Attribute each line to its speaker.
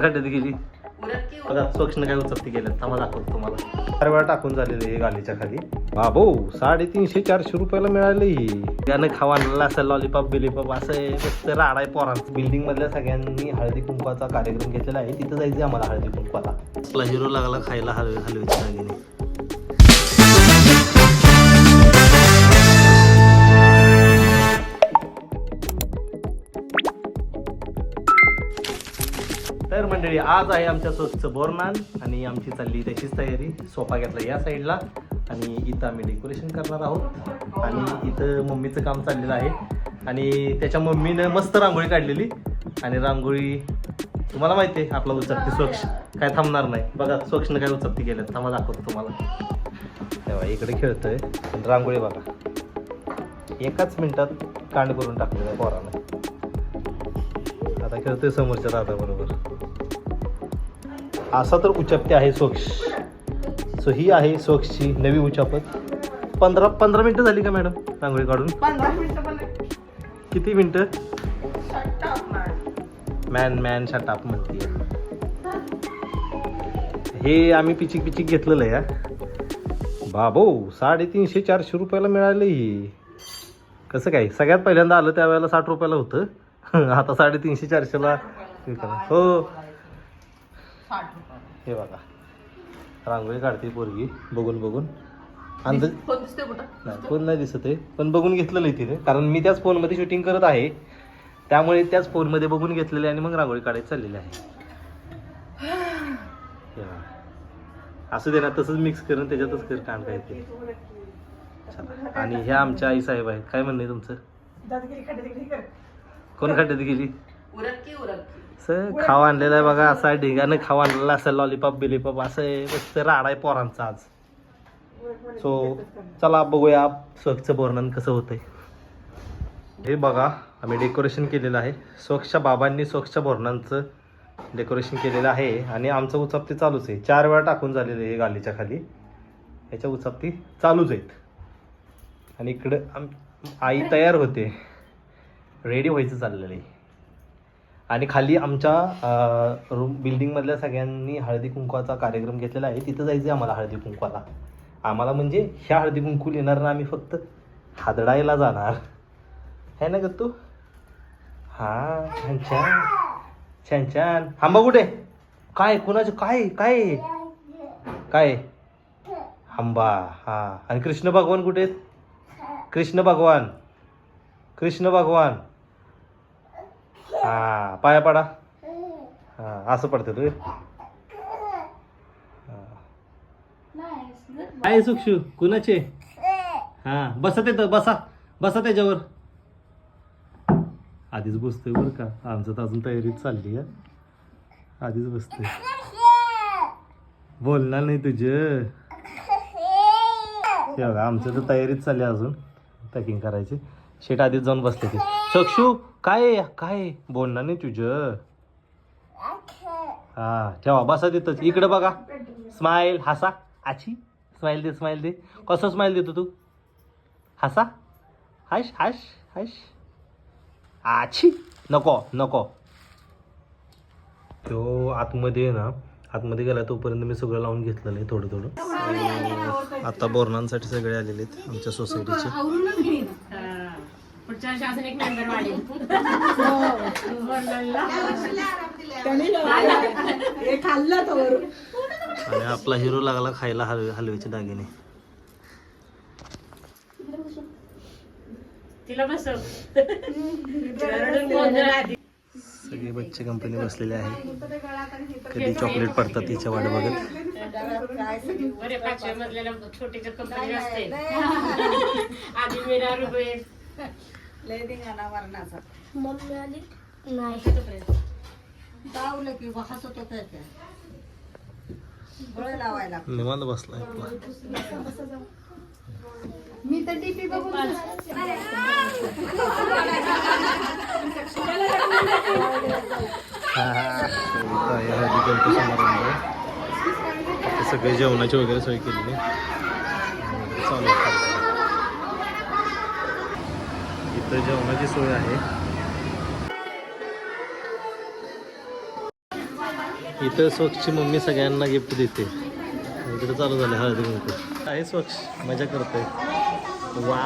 Speaker 1: खड्ड्यात गेली? बघा स्वच्छ काय उचलती गेल्यात थांबा दाखवतो तुम्हाला. चार वेळा टाकून झालेले हे गालीच्या खाली. बाबो साडेतीनशे चारशे रुपयाला मिळाले ही. त्यानं खावा आणलेलं असं लॉलीपॉप बिलीपॉप असं आहे मस्त राड आहे पोरांचं. बिल्डिंग मधल्या सगळ्यांनी हळदी कुंकवाचा कार्यक्रम घेतलेला आहे. तिथं जायचं आम्हाला हळदी कुंकवाला. आपला हिरो लागला खायला हलवे हलवेच्या दागिने. तर मंडळी आज आहे आमच्या स्वच्छ बोरनान आणि आमची चालली त्याचीच तयारी. सोफा घेतला या साईडला आणि इथं आम्ही डेकोरेशन करणार आहोत. आणि इथं मम्मीचं काम चाललेलं आहे. आणि त्याच्या मम्मीनं मस्त रांगोळी काढलेली. आणि रांगोळी तुम्हाला माहिती आहे आपला उचलती स्वच्छ. काय थांबणार नाही. बघा स्वच्छनं काय उचलती गेलं थांबा दाखवतो तुम्हाला. तेव्हा इकडे खेळतोय. रांगोळी बघा. एकाच मिनिटात कांड करून टाकलेलं आहे आता खेळतोय समोरच्या दादा बरोबर. असा तर उचापती आहे सोक्ष. सो ही आहे सोक्षची नवी उचापत पंधरा पंधरा मिनिटं झाली का मॅडम? रांगोळी काढून? किती मिनिटं. मॅन मॅन शटाप म्हणते. हे आम्ही पिचिक पिचिक घेतलेलं आहे बाबो साडेतीनशे चारशे रुपयाला मिळाले ही. कसं काय? सगळ्यात पहिल्यांदा आलं त्यावेळेला साठ रुपयाला होतं. आता साडेतीनशे चारशेला विकणार. हो. हे बघा. रांगोळी काढते पोरगी. बघून बघून. अंदाज? नाही कोण नाही दिसत आहे. पण बघून घेतलेलं आहे तिने. कारण मी त्याच फोनमध्ये शूटिंग करत आहे. त्यामुळे त्याच फोनमध्ये बघून घेतलेले आणि मग रांगोळी काढायची चाललेली आहे. असू दे ना तसंच मिक्स करून त्याच्यातच कर. कांड काय ते. चला. आणि ह्या आमच्या आई साहेब आहेत. काय म्हणणे तुमचं?
Speaker 2: खड्डे कर.
Speaker 1: कोण खड्ड्यात गेली?
Speaker 2: उरक की उरक की.
Speaker 1: असं खावा आणलेलं आहे बघा असा ढिगानं खावा आणलेला असं लॉलीपॉप बिलीपॉप असं आहे मस्त राड आहे पोरांचा आज. सो चला बघूया स्वच्छ वर्णन कसं होतंय. हे बघा आम्ही डेकोरेशन केलेलं आहे. स्वच्छ बाबांनी स्वच्छ बोरणांचं डेकोरेशन केलेलं आहे. आणि आमचं उचापती चालूच आहे. चार वेळा टाकून झालेलं आहे गालीच्या खाली. याच्या उचापती चालूच आहेत. आणि इकडं आम आई तयार होते. रेडी व्हायचं चाललेलं आहे आणि खाली आमच्या रूम बिल्डिंगमधल्या सगळ्यांनी हळदी कुंकवाचा कार्यक्रम घेतलेला आहे. तिथं जायचं आहे आम्हाला हळदी कुंकवाला. आम्हाला म्हणजे ह्या हळदी कुंकू येणार ना आम्ही फक्त हादडायला जाणार. है ना ग तू हा छान छान. छान छान. हांबा कुठे? काय कुणाचं काय काय? काय? हांबा हा. आणि कृष्ण भगवान कुठे आहेत? कृष्ण भगवान. कृष्ण भगवान. हा पाया पडा. हा असं पडतं तू काय सुक्षू कुणाचे? हा बसा येत बसा. बसा त्याच्यावर आधीच बसतोय बरं का. आमचं तर अजून तयारीच चालली आहे. आधीच बसतोय. बोलणार नाही तुझं. बघा आमचं तर तयारीच चालली आहे अजून. पॅकिंग करायची. शेट आधीच जाऊन बसते ते. चक्षू काय आहे? काय आहे? बोलणार नाही तुझं. हा ठेवा बसा तिथंच. इकडे बघा. स्माइल हसा. आची स्माइल दे स्माइल दे. कसं स्माइल देतो तू? हसा? हश हश हश. आची नको नको. तो आतमध्ये आहे ना आतमध्ये गेला तोपर्यंत मी सगळं लावून घेतलेलं आहे थोडं थोडं. आता बोरणांसाठी सगळे आलेले आहेत आमच्या सोसायटीचे
Speaker 3: पुढच्या वर्षी अजून एक मेंबर वाढेल.
Speaker 2: हे. खाल्लं तर वरून.
Speaker 1: आणि आपला हिरो लागला खायला हलवे हलवेचे दागिने.
Speaker 3: तिला आधी.
Speaker 1: सगळे बच्चे कंपनी बसलेले आहे. कधी चॉकलेट पडतात तिच्या वाट बघत?
Speaker 3: कंपनी असते. आधी मेरा रुपये
Speaker 2: लय मरणाचा.
Speaker 4: मम्मी आली नाही.
Speaker 2: दावलं की बा हसत होतं ते. गळे लावायला
Speaker 1: निवांत बसलाय आपला
Speaker 4: मी तर टीपी बघून
Speaker 1: सगळे जेवणाची वगैरे सोय केलेली. आणि चालू इथं जेवणाची सोय आहे. इथं स्वच्छची मम्मी सगळ्यांना गिफ्ट देते. इकडे चालू झालं हळदी कुंकू. आहे स्वच्छ मजा करतोय. वा!